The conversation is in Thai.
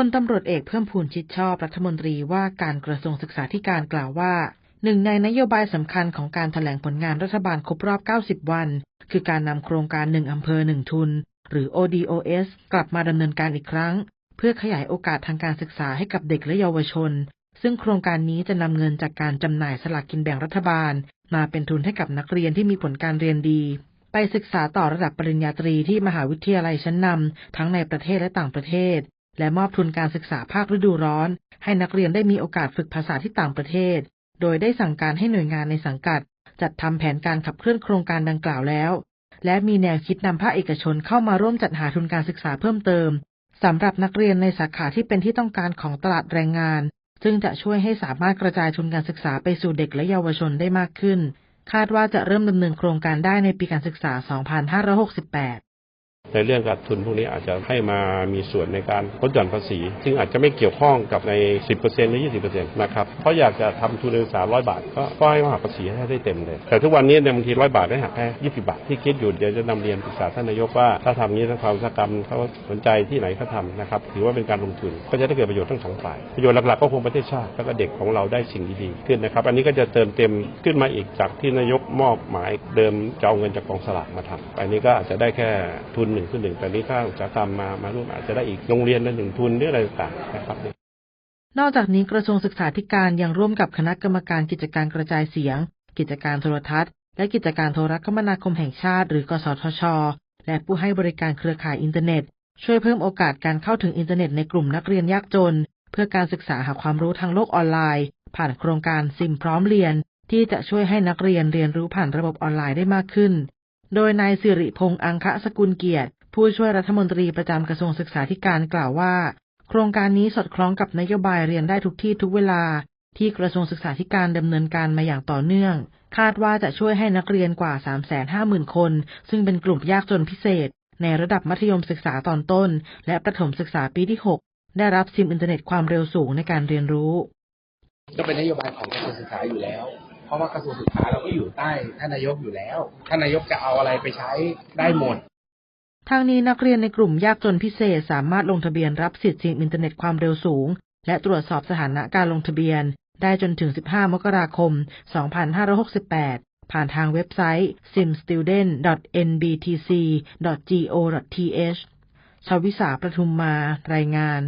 พลตำรวจเอกเพิ่มพูนชิดชอบรัฐมนตรีว่าการกระทรวงศึกษาธิการกล่าวว่า หนึ่งในนโยบายสำคัญของการถแถลงผลงานรัฐบาลครบรอบ 90 วัน คือการนำโครงการหนึ่งอำเภอหนึ่งทุน หรือ ODOS กลับมาดำเนินการอีกครั้ง เพื่อขยายโอกาสทางการศึกษาให้กับเด็กและเยาวชน ซึ่งโครงการนี้จะนำเงินจากการจำหน่ายสลากกินแบ่งรัฐบาล มาเป็นทุนให้กับนักเรียนที่มีผลการเรียนดีไปศึกษาต่อระดับปริญญาตรีที่มหาวิทยาลัยชั้นนำทั้งในประเทศและต่างประเทศ และมอบทุนการศึกษาภาคฤดูร้อน ให้นักเรียนได้มีโอกาสฝึกภาษาที่ต่างประเทศ โดยได้สั่งการให้หน่วยงานในสังกัด จัดทำแผนการขับเคลื่อนโครงการดังกล่าวแล้ว และมีแนวคิดนำภาคเอกชนเข้ามาร่วมจัดหาทุนการศึกษาเพิ่มเติมสำหรับนักเรียนในสาขาที่เป็นที่ต้องการของตลาดแรงงาน ซึ่งจะช่วยให้สามารถกระจายทุนการศึกษาไปสู่เด็กและเยาวชนได้มากขึ้น คาดว่าจะเริ่มดำเนินโครงการได้ในปีการศึกษา 2568 ในเรื่องการทุนพวกนี้อาจจะให้มามีส่วนในการลดหย่อนภาษี ซึ่งอาจจะไม่เกี่ยวข้องกับใน 10%หรือ 20%นะครับเพราะอยากจะทำทุนการศึกษา100บาท ก็ก็ให้หักภาษีให้ได้เต็มเลย แต่ทุกวันนี้เนี่ยบางที100บาทได้หักแค่20บาทที่คิดอยู่เดี๋ยวจะนำเรียนปรึกษาท่านนายกว่าถ้าทำนี้ทางความอุตสาหกรรมเขาสนใจที่ไหนเขาทำนะครับถือว่าเป็นการลงทุนก็จะได้เกิดประโยชน์ทั้งสองฝ่ายประโยชน์หลักๆก็คงประเทศชาติแล้วก็เด็กของเราได้สิ่งดีๆขึ้นนะครับอันนี้ก็จะเติมเต็มขึ้นมาอีกจากที่นายกมอบหมายเดิมจะเอาเงินจากกองสลากมาทำอันนี้ก็อาจจะได้แค่ทุนหนึ่งขึ้นหนึ่งแต่นี้ถ้าอุตสาหกรรมมามาร่วมอาจจะได้อีกโรงเรียนละหนึ่งทุนหรืออะไรต่างๆนะครับนอกจากนี้กระทรวงศึกษาธิการยังร่วมกับคณะกรรมการกิจการกระจายเสียง กิจการโทรทัศน์ และกิจการโทรคมนาคมแห่งชาติ หรือกสทช และผู้ให้บริการเครือข่ายอินเทอร์เน็ต ช่วยเพิ่มโอกาสการเข้าถึงอินเทอร์เน็ตในกลุ่มนักเรียนยากจน เพื่อการศึกษาหาความรู้ทางโลกออนไลน์ ผ่านโครงการซิมพร้อมเรียน ที่จะช่วยให้นักเรียนเรียนรู้ผ่านระบบออนไลน์ได้มากขึ้น โดยนายสิริพงษ์อังคะสกุลเกียรติ ผู้ช่วยรัฐมนตรีประจำกระทรวงศึกษาธิการกล่าวว่า โครงการนี้สอดคล้องกับนโยบายเรียนได้ทุกที่ทุกเวลา ที่กระทรวงศึกษาธิการดำเนินการมาอย่างต่อเนื่อง คาดว่าจะช่วยให้นักเรียนกว่า 350,000 คน ซึ่งเป็นกลุ่มยากจนพิเศษ ในระดับมัธยมศึกษาตอนต้น และประถมศึกษาปีที่ 6 ได้รับซิมอินเทอร์เน็ตความเร็วสูงในการเรียนรู้ ก็เป็นนโยบายของกระทรวงศึกษาอยู่แล้ว เพราะว่ากระทรวงศึกษาเราก็อยู่ใต้ท่านนายกอยู่แล้ว ท่านนายกจะเอาอะไรไปใช้ได้หมดทางนี้นักเรียนในกลุ่มยากจนพิเศษสามารถลงทะเบียนรับสิทธิ์ซิมอินเทอร์เน็ตความเร็วสูง และตรวจสอบสถานะการลงทะเบียน ได้จนถึง 15 มกราคม 2568 ผ่านทางเว็บไซต์ simstudent.nbtc.go.th ชวิสาประทุมมารายงาน